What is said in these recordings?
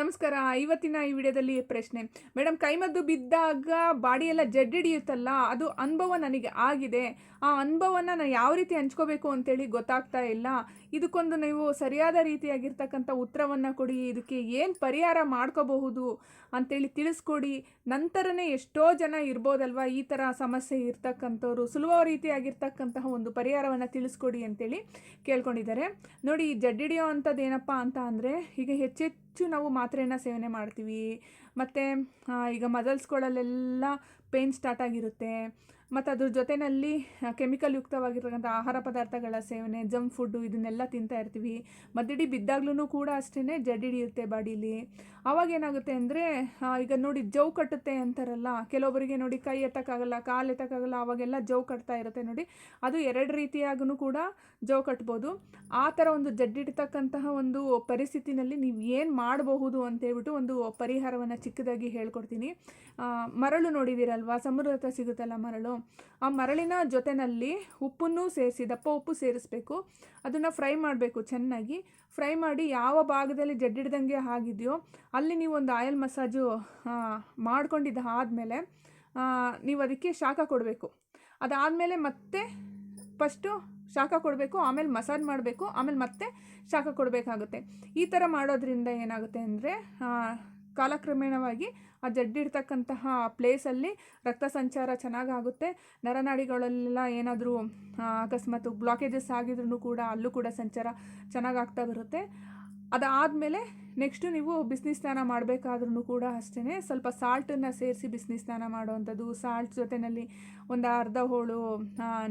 ನಮಸ್ಕಾರ, ಇವತ್ತಿನ ಈ ವಿಡಿಯೋದಲ್ಲಿ ಪ್ರಶ್ನೆ. ಮೇಡಮ್ ಕೈಮದ್ದು ಬಿದ್ದಾಗ ಬಾಡಿ ಎಲ್ಲ ಜಡ್ಡಿಡಿಯುತ್ತಲ್ಲ ಅದು ಅನುಭವ ನನಗೆ ಆಗಿದೆ. ಆ ಅನುಭವನ ನಾನು ಯಾವ ರೀತಿ ಹಂಚ್ಕೋಬೇಕು ಅಂತೇಳಿ ಗೊತ್ತಾಗ್ತಾ ಇಲ್ಲ. ಇದಕ್ಕೊಂದು ನೀವು ಸರಿಯಾದ ರೀತಿಯಾಗಿರ್ತಕ್ಕಂಥ ಉತ್ತರವನ್ನು ಕೊಡಿ, ಇದಕ್ಕೆ ಏನು ಪರಿಹಾರ ಮಾಡ್ಕೋಬಹುದು ಅಂತೇಳಿ ತಿಳಿಸ್ಕೊಡಿ. ನಂತರನೇ ಎಷ್ಟೋ ಜನ ಇರ್ಬೋದಲ್ವಾ, ಈ ಥರ ಸಮಸ್ಯೆ ಇರ್ತಕ್ಕಂಥವ್ರು, ಸುಲಭ ರೀತಿಯಾಗಿರ್ತಕ್ಕಂತಹ ಒಂದು ಪರಿಹಾರವನ್ನು ತಿಳಿಸ್ಕೊಡಿ ಅಂತೇಳಿ ಕೇಳ್ಕೊಂಡಿದ್ದಾರೆ. ನೋಡಿ ಜಡ್ಡಿಡಿಯೋ ಅಂಥದ್ದು ಏನಪ್ಪ ಅಂತ ಅಂದರೆ ಈಗ ಹೆಚ್ಚೆಚ್ಚು ನಾವು ಮಾತ್ರೆಯನ್ನು ಸೇವನೆ ಮಾಡ್ತೀವಿ. ಮತ್ತು ಈಗ ಮಸಲ್ಸ್ಗಳಲ್ಲೆಲ್ಲ ಪೇನ್ ಸ್ಟಾರ್ಟ್ ಆಗಿರುತ್ತೆ. ಮತ್ತು ಅದ್ರ ಜೊತೆಯಲ್ಲಿ ಕೆಮಿಕಲ್ ಯುಕ್ತವಾಗಿರ್ತಕ್ಕಂಥ ಆಹಾರ ಪದಾರ್ಥಗಳ ಸೇವನೆ ಜಂಕ್ ಫುಡ್ಡು ಇದನ್ನೆಲ್ಲ ತಿಂತಾ ಇರ್ತೀವಿ. ಮದ್ದಿಡಿ ಬಿದ್ದಾಗ್ಲೂ ಕೂಡ ಅಷ್ಟೇ ಜಡ್ಡಿಡಿಯುತ್ತೆ ಬಾಡೀಲಿ. ಅವಾಗ ಏನಾಗುತ್ತೆ ಅಂದರೆ ಈಗ ನೋಡಿ ಜೌ ಕಟ್ಟುತ್ತೆ ಅಂತಾರಲ್ಲ, ಕೆಲವೊಬ್ಬರಿಗೆ ನೋಡಿ ಕೈ ಎತ್ತಕ್ಕಾಗಲ್ಲ, ಕಾಲು ಎತ್ತಕ್ಕಾಗಲ್ಲ ಅವಾಗೆಲ್ಲ ಜೌ ಕಟ್ತಾ ಇರುತ್ತೆ ನೋಡಿ. ಅದು ಎರಡು ರೀತಿಯಾಗೂ ಕೂಡ ಜೌ ಕಟ್ಬೋದು. ಆ ಥರ ಒಂದು ಜಡ್ಡಿಡ್ತಕ್ಕಂತಹ ಒಂದು ಪರಿಸ್ಥಿತಿನಲ್ಲಿ ನೀವು ಏನು ಮಾಡಬಹುದು ಅಂತೇಳ್ಬಿಟ್ಟು ಒಂದು ಪರಿಹಾರವನ್ನು ಚಿಕ್ಕದಾಗಿ ಹೇಳ್ಕೊಡ್ತೀನಿ. ಮರಳು ನೋಡಿದ್ದೀರಲ್ವ ಸಮುದ್ರ ಹತ್ರ ಸಿಗುತ್ತಲ್ಲ ಮರಳು. ಆ ಮರಳಿನ ಜೊತೆಯಲ್ಲಿ ಉಪ್ಪನ್ನು ಸೇರಿಸಿ, ದಪ್ಪ ಉಪ್ಪು ಸೇರಿಸ್ಬೇಕು. ಅದನ್ನು ಫ್ರೈ ಮಾಡಬೇಕು ಚೆನ್ನಾಗಿ. ಫ್ರೈ ಮಾಡಿ ಯಾವ ಭಾಗದಲ್ಲಿ ಜಡ್ಡಿಡ್ದಂಗೆ ಆಗಿದೆಯೋ, ಅಲ್ಲಿ ನೀವು ಒಂದು ಆಯಿಲ್ ಮಸಾಜು ಮಾಡ್ಕೊಂಡಿದ್ದು ಆದಮೇಲೆ ನೀವು ಅದಕ್ಕೆ ಶಾಖ ಕೊಡಬೇಕು. ಅದಾದಮೇಲೆ ಮತ್ತೆ ಫಸ್ಟು ಶಾಖ ಕೊಡಬೇಕು, ಆಮೇಲೆ ಮಸಾಜ್ ಮಾಡಬೇಕು, ಆಮೇಲೆ ಮತ್ತೆ ಶಾಖ ಕೊಡಬೇಕಾಗುತ್ತೆ. ಈ ಥರ ಮಾಡೋದ್ರಿಂದ ಏನಾಗುತ್ತೆ ಅಂದರೆ ಕಾಲಕ್ರಮೇಣವಾಗಿ ಆ ಜಡ್ಡಿರ್ತಕ್ಕಂತಹ ಪ್ಲೇಸಲ್ಲಿ ರಕ್ತ ಸಂಚಾರ ಚೆನ್ನಾಗಾಗುತ್ತೆ. ನರನಾಡಿಗಳಲ್ಲೆಲ್ಲ ಏನಾದರೂ ಅಕಸ್ಮಾತ್ ಬ್ಲಾಕೇಜಸ್ ಆಗಿದ್ರೂ ಕೂಡ ಅಲ್ಲೂ ಕೂಡ ಸಂಚಾರ ಚೆನ್ನಾಗಾಗ್ತಾ ಬರುತ್ತೆ. ಅದಾದಮೇಲೆ ನೆಕ್ಸ್ಟು ನೀವು ಬಿಸ್ನಿ ಸ್ನಾನ ಮಾಡಬೇಕಾದ್ರೂ ಕೂಡ ಅಷ್ಟೇ ಸ್ವಲ್ಪ ಸಾಲ್ಟನ್ನು ಸೇರಿಸಿ ಬಿಸ್ನಿ ಸ್ನಾನ ಮಾಡುವಂಥದ್ದು. ಸಾಲ್ಟ್ ಜೊತೆಯಲ್ಲಿ ಒಂದು ಅರ್ಧ ಹೋಳು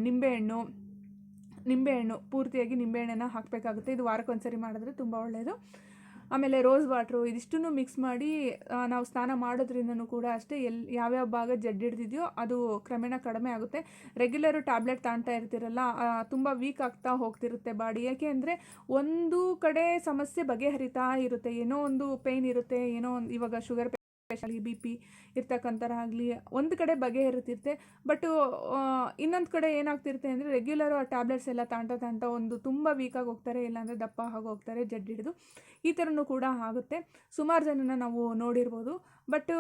ನಿಂಬೆಹಣ್ಣು ನಿಂಬೆಹಣ್ಣು ಪೂರ್ತಿಯಾಗಿ ನಿಂಬೆಹಣ್ಣನ್ನು ಹಾಕಬೇಕಾಗುತ್ತೆ. ಇದು ವಾರಕ್ಕೊಂದ್ಸರಿ ಮಾಡಿದ್ರೆ ತುಂಬ ಒಳ್ಳೆಯದು ಆಮೇಲೆ ರೋಸ್ ವಾಟ್ರು ಇದಿಷ್ಟನ್ನು ಮಿಕ್ಸ್ ಮಾಡಿ ನಾವು ಸ್ನಾನ ಮಾಡೋದ್ರಿಂದನೂ ಕೂಡ ಅಷ್ಟೇ ಎಲ್ಲಿ ಯಾವ್ಯಾವ ಭಾಗ ಜಡ್ಡಿಡ್ದಿದೆಯೋ ಅದು ಕ್ರಮೇಣ ಕಡಿಮೆ ಆಗುತ್ತೆ. ರೆಗ್ಯುಲರು ಟ್ಯಾಬ್ಲೆಟ್ ತಾಣ್ತಾ ಇರ್ತಿರಲ್ಲ ತುಂಬ ವೀಕ್ ಆಗ್ತಾ ಹೋಗ್ತಿರುತ್ತೆ ಬಾಡಿ. ಯಾಕೆ ಅಂದರೆ ಒಂದು ಕಡೆ ಸಮಸ್ಯೆ ಬಗೆಹರಿತಾ ಇರುತ್ತೆ. ಏನೋ ಒಂದು ಪೇಯ್ನ್ ಇರುತ್ತೆ, ಏನೋ ಒಂದು, ಇವಾಗ ಶುಗರ್ ಸ್ಪೆಷಲಿ ಬಿ ಪಿ ಇರ್ತಕ್ಕಂಥರ ಆಗಲಿ, ಒಂದು ಕಡೆ ಬಗೆಹರಿತಿರುತ್ತೆ ಬಟ್ ಇನ್ನೊಂದು ಕಡೆ ಏನಾಗ್ತಿರುತ್ತೆ ಅಂದರೆ ರೆಗ್ಯುಲರು ಆ ಟ್ಯಾಬ್ಲೆಟ್ಸ್ ಎಲ್ಲ ತಾಂಟ ತಾಂಟ ಒಂದು ತುಂಬ ವೀಕಾಗಿ ಹೋಗ್ತಾರೆ, ಇಲ್ಲಾಂದರೆ ದಪ್ಪ ಆಗಿ ಹೋಗ್ತಾರೆ ಜಡ್ಡು ಹಿಡಿದು. ಈ ಥರನೂ ಕೂಡ ಆಗುತ್ತೆ. ಸುಮಾರು ಜನನ ನಾವು ನೋಡಿರ್ಬೋದು. ಬಟ್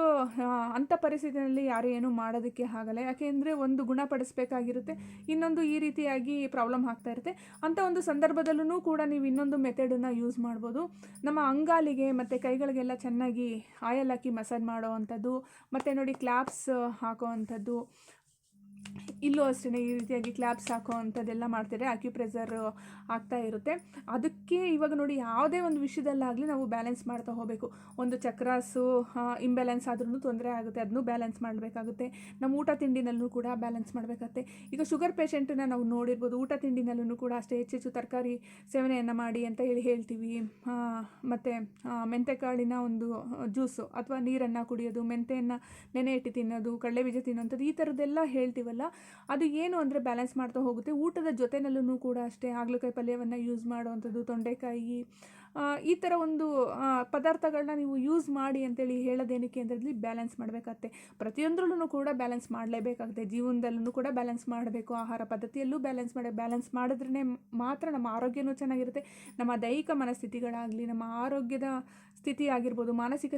ಅಂಥ ಪರಿಸ್ಥಿತಿಯಲ್ಲಿ ಯಾರು ಏನೂ ಮಾಡೋದಕ್ಕೆ ಆಗಲ್ಲ. ಯಾಕೆಂದರೆ ಒಂದು ಗುಣಪಡಿಸಬೇಕಾಗಿರುತ್ತೆ. ಇನ್ನೊಂದು ಈ ರೀತಿಯಾಗಿ ಪ್ರಾಬ್ಲಮ್ ಆಗ್ತಾ ಇರುತ್ತೆ. ಅಂಥ ಒಂದು ಸಂದರ್ಭದಲ್ಲೂ ಕೂಡ ನೀವು ಇನ್ನೊಂದು ಮೆಥಡನ್ನು ಯೂಸ್ ಮಾಡ್ಬೋದು. ನಮ್ಮ ಅಂಗಾಲಿಗೆ ಮತ್ತು ಕೈಗಳಿಗೆಲ್ಲ ಚೆನ್ನಾಗಿ ಆಯಲ್ ಹಾಕಿ ಮಸಾಜ್ ಮಾಡೋ ಅಂಥದ್ದು ಮತ್ತು ನೋಡಿ ಕ್ಲಾಪ್ಸ್ ಹಾಕೋ ಅಂಥದ್ದು ಇಲ್ಲೂ ಅಷ್ಟೇ ಈ ರೀತಿಯಾಗಿ ಕ್ಲ್ಯಾಪ್ಸ್ ಹಾಕೋ ಅಂಥದ್ದೆಲ್ಲ ಮಾಡ್ತಾರೆ ಅಕ್ಯುಪ್ರೆಸರ್ ಆಗ್ತಾ ಇರುತ್ತೆ. ಅದಕ್ಕೆ ಇವಾಗ ನೋಡಿ ಯಾವುದೇ ಒಂದು ವಿಷಯದಲ್ಲಾಗಲಿ ನಾವು ಬ್ಯಾಲೆನ್ಸ್ ಮಾಡ್ತಾ ಹೋಗಬೇಕು. ಒಂದು ಚಕ್ರಾಸು ಇಂಬ್ಯಾಲೆನ್ಸ್ ಆದ್ರೂ ತೊಂದರೆ ಆಗುತ್ತೆ. ಅದನ್ನು ಬ್ಯಾಲೆನ್ಸ್ ಮಾಡಬೇಕಾಗುತ್ತೆ. ನಮ್ಮ ಊಟ ತಿಂಡಿನಲ್ಲೂ ಕೂಡ ಬ್ಯಾಲೆನ್ಸ್ ಮಾಡಬೇಕಾಗುತ್ತೆ. ಈಗ ಶುಗರ್ ಪೇಷೆಂಟನ್ನ ನಾವು ನೋಡಿರ್ಬೋದು. ಊಟ ತಿಂಡಿನಲ್ಲೂ ಕೂಡ ಅಷ್ಟೇ ಹೆಚ್ಚೆಚ್ಚು ತರಕಾರಿ ಸೇವನೆಯನ್ನು ಮಾಡಿ ಅಂತ ಹೇಳಿ ಹೇಳ್ತೀವಿ. ಮತ್ತು ಮೆಂತೆಕಾಳಿನ ಒಂದು ಜ್ಯೂಸು ಅಥವಾ ನೀರನ್ನು ಕುಡಿಯೋದು, ಮೆಂತೆಯನ್ನು ನೆನೆ ಇಟ್ಟು ತಿನ್ನೋದು, ಕಡಲೆ ಬೀಜ ತಿನ್ನೋಂಥದ್ದು ಈ ಥರದ್ದೆಲ್ಲ ಹೇಳ್ತೀವಲ್ಲ ಅದು ಏನು ಅಂದರೆ ಬ್ಯಾಲೆನ್ಸ್ ಮಾಡ್ತಾ ಹೋಗುತ್ತೆ. ಊಟದ ಜೊತೆನಲ್ಲೂ ಕೂಡ ಅಷ್ಟೇ. ಹಾಗಲಕಾಯಿ ಪಲ್ಯವನ್ನು ಯೂಸ್ ಮಾಡುವಂಥದ್ದು, ತೊಂಡೆಕಾಯಿ ಈ ಥರ ಒಂದು ಪದಾರ್ಥಗಳನ್ನ ನೀವು ಯೂಸ್ ಮಾಡಿ ಅಂತೇಳಿ ಹೇಳೋದೇನಕ್ಕೆ ಅಂದರೆ ಬ್ಯಾಲೆನ್ಸ್ ಮಾಡಬೇಕಾಗತ್ತೆ. ಪ್ರತಿಯೊಂದರಲ್ಲೂ ಕೂಡ ಬ್ಯಾಲೆನ್ಸ್ ಮಾಡಲೇಬೇಕಾಗುತ್ತೆ. ಜೀವನದಲ್ಲೂ ಕೂಡ ಬ್ಯಾಲೆನ್ಸ್ ಮಾಡಬೇಕು. ಆಹಾರ ಪದ್ಧತಿಯಲ್ಲೂ ಬ್ಯಾಲೆನ್ಸ್ ಮಾಡಿ ಬ್ಯಾಲೆನ್ಸ್ ಮಾಡಿದ್ರೇ ಮಾತ್ರ ನಮ್ಮ ಆರೋಗ್ಯನೂ ಚೆನ್ನಾಗಿರುತ್ತೆ. ನಮ್ಮ ದೈಹಿಕ ಮನಸ್ಥಿತಿಗಳಾಗಲಿ, ನಮ್ಮ ಆರೋಗ್ಯದ ಸ್ಥಿತಿ ಆಗಿರ್ಬೋದು ಮಾನಸಿಕ